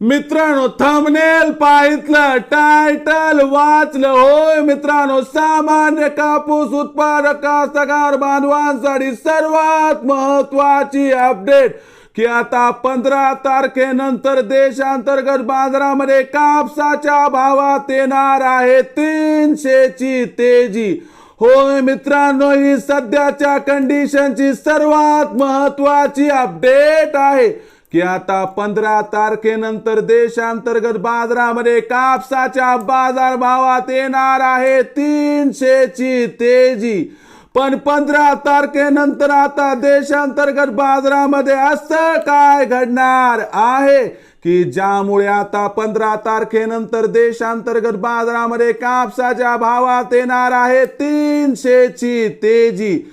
मित्रांनो thumbnail पाहितलं title वाचलं. होय मित्रांनो सामान्य कापूस उत्पादक कास्तकार बांधवांसाठी सर्वात महत्वाची अपडेट की आता पंधरा तारखेनंतर देशांतर्गत बाजारामध्ये कापसाच्या भावात येणार आहे तीनशेची तेजी. होय मित्रांनो ही सध्याच्या कंडिशनची सर्वात महत्वाची अपडेट आहे. की आता पंधरा तारखेनंतर देशांतर्गत बाजारामध्ये कापसाच्या बाजार भावात येणार आहे तीनशेची तेजी. पण पंधरा तारखेनंतर आता देशांतर्गत बाजारामध्ये असं काय घडणार आहे? की ज्यामुळे आता पंधरा तारखेनंतर देशांतर्गत बाजारामध्ये कापसाच्या भावात येणार आहे तीनशेची तेजी.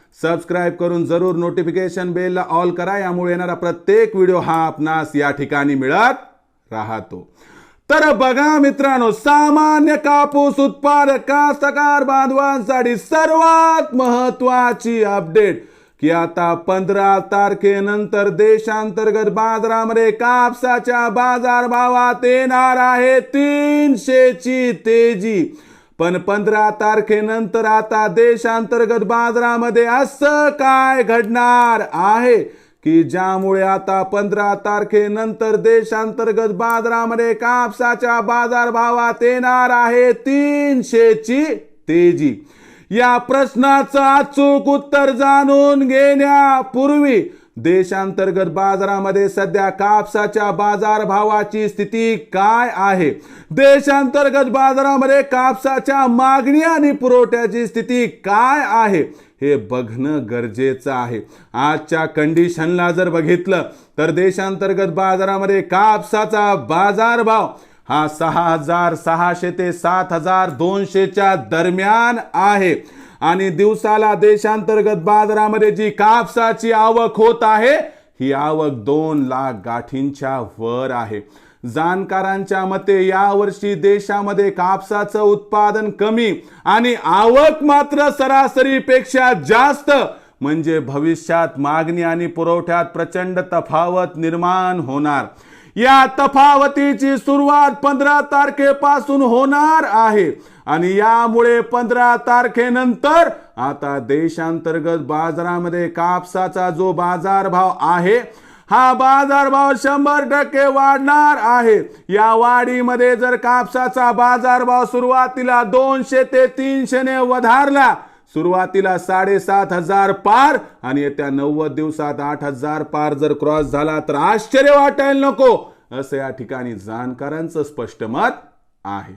सबस्क्राईब करून जरूर नोटिफिकेशन बेलला ऑल करा. यामुळे येणारा प्रत्येक व्हिडिओ हा आपणास या ठिकाणी मिळत राहतो. तर बघा मित्रांनो सामान्य कापूस उत्पादक कास्तकार बांधवांसाठी सर्वात महत्वाची अपडेट की आता पंधरा तारखेनंतर देशांतर्गत बाजारामध्ये कापसाच्या बाजार भावात येणार आहे तीनशेची तेजी. पण पंधरा तारखेनंतर आता देशांतर्गत बाजारामध्ये असं काय घडणार आहे? की ज्यामुळे आता पंधरा तारखेनंतर देशांतर्गत बाजारामध्ये कापसाच्या बाजार भावात येणार आहे तीनशेची तेजी? या प्रश्नाचं अचूक उत्तर जाणून घेण्यापूर्वी देशांतर्गत बाजारामध्ये सध्या कापसाच्या बाजार भावाची स्थिती काय आहे? देशांतर्गत बाजारामध्ये कापसाच्या मागणी आणि पुरवठ्याची स्थिती काय आहे? हे बघणं गरजेचं आहे. आजच्या कंडिशनला जर बघितलं तर देशांतर्गत बाजारामध्ये कापसाचा बाजारभाव हा सहा हजार सहाशे ते सात हजार दोनशेच्या दरम्यान आहे. आणि दिवसाला देशांतर्गत बाजारामध्ये जी कापसाची आवक होत आहे ही आवक दोन लाख गाठींच्या वर आहे. जाणकारांच्या मते यावर्षी देशामध्ये कापसाचं उत्पादन कमी आणि आवक मात्र सरासरीपेक्षा जास्त म्हणजे भविष्यात मागणी आणि पुरवठ्यात प्रचंड तफावत निर्माण होणार. या तफावतीची सुरुवात पंधरा तारखेपासून होणार आहे. आणि यामुळे पंधरा तारखेनंतर आता देशांतर्गत बाजारामध्ये कापसाचा जो बाजारभाव आहे हा बाजारभाव शंभर टक्के वाढणार आहे. या वाढीमध्ये जर कापसाचा बाजारभाव सुरुवातीला दोनशे ते तीनशेने वधारला सुरुवातीला साडेसात हजार पार आणि येत्या नव्वद दिवसात आठ हजार पार जर क्रॉस झाला तर आश्चर्य वाटायला नको असं या ठिकाणी जाणकारांचं स्पष्ट मत आहे.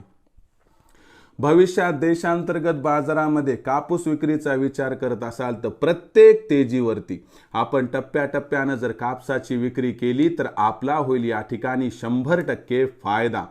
भविष्यात देशांतर्गत बाजारामध्ये कापूस विक्रीचा विचार करत असाल तर प्रत्येक तेजीवरती. आपण टप्प्याटप्प्यानं जर कापसाची विक्री केली तर आपला होईल या ठिकाणी शंभर टक्के फायदा.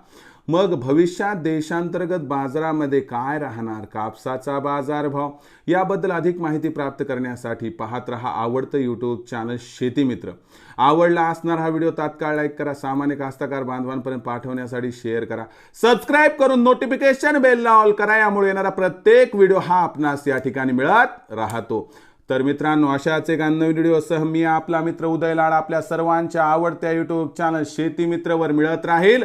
मग भविष्यात देशांतर्गत बाजारामध्ये काय राहणार? कापसाचा बाजारभाव? याबद्दल अधिक माहिती प्राप्त करण्यासाठी पाहत रहा आवडतं यूट्यूब चॅनल शेतीमित्र. आवडला असणार हा व्हिडिओ तात्काळ लाईक करा. सामान्य कास्तकार बांधवांपर्यंत पाठवण्यासाठी शेअर करा. सबस्क्राईब करून नोटिफिकेशन बेलला ऑल करा. यामुळे येणारा प्रत्येक व्हिडिओ हा आपणास या ठिकाणी मिळत राहतो. तर मित्रांनो अशाच एक नवीन व्हिडिओसह मी आपला मित्र उदय लाड आपल्या सर्वांच्या आवडत्या युट्यूब चॅनल शेती मित्रवर मिळत राहील.